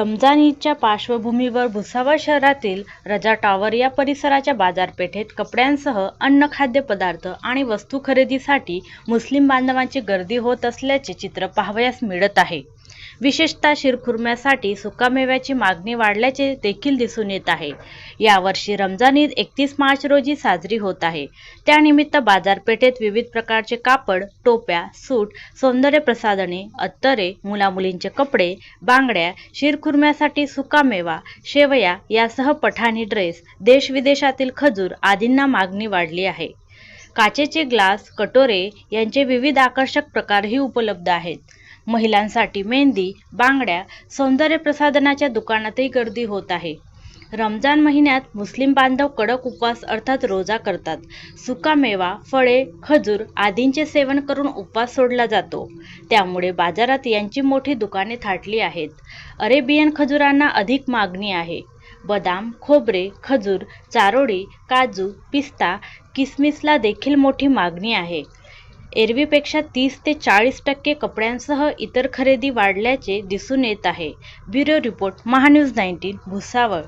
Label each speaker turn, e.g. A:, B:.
A: रमजान ईदच्या पार्श्वभूमीवर भुसावळ शहरातील रजा टॉवर या परिसराच्या बाजारपेठेत कपड्यांसह अन्न खाद्यपदार्थ आणि वस्तू खरेदीसाठी मुस्लिम बांधवांची गर्दी होत असल्याचे चित्र पाहावयास मिळत आहे. विशेषतः शिरखुर्म्यासाठी सुकामेव्याची मागणी वाढल्याचे देखील दिसून येत आहे. यावर्षी रमजान ईद एकतीस मार्च रोजी साजरी होत आहे. त्यानिमित्त बाजारपेठेत विविध प्रकारचे कापड टोप्या सूट सौंदर्य प्रसाधने अत्तरे मुलामुलींचे कपडे बांगड्या शिरखुर्म्यासाठी सुकामेवा शेवया यासह पठाणी ड्रेस देशविदेशातील खजूर आदींना मागणी वाढली आहे. काचेचे ग्लास कटोरे यांचे विविध आकर्षक प्रकारही उपलब्ध आहेत. महिलांसाठी मेहंदी बांगड्या सौंदर्य प्रसाधनाच्या दुकानातही गर्दी होत आहे. रमजान महिन्यात मुस्लिम बांधव कडक उपवास अर्थात रोजा करतात. सुकामेवा फळे खजूर आदींचे सेवन करून उपवास सोडला जातो. त्यामुळे बाजारात यांची मोठी दुकाने थाटली आहेत. अरेबियन खजुरांना अधिक मागणी आहे. बदाम खोबरे खजूर चारोळी काजू पिस्ता किसमिसला देखील मोठी मागणी आहे. एरवीपेक्षा तीस ते चाळीस टक्के कपड्यांसह इतर खरेदी वाढल्याचे दिसून येत आहे. Bureau report MahaNews nineteen Bhusawal.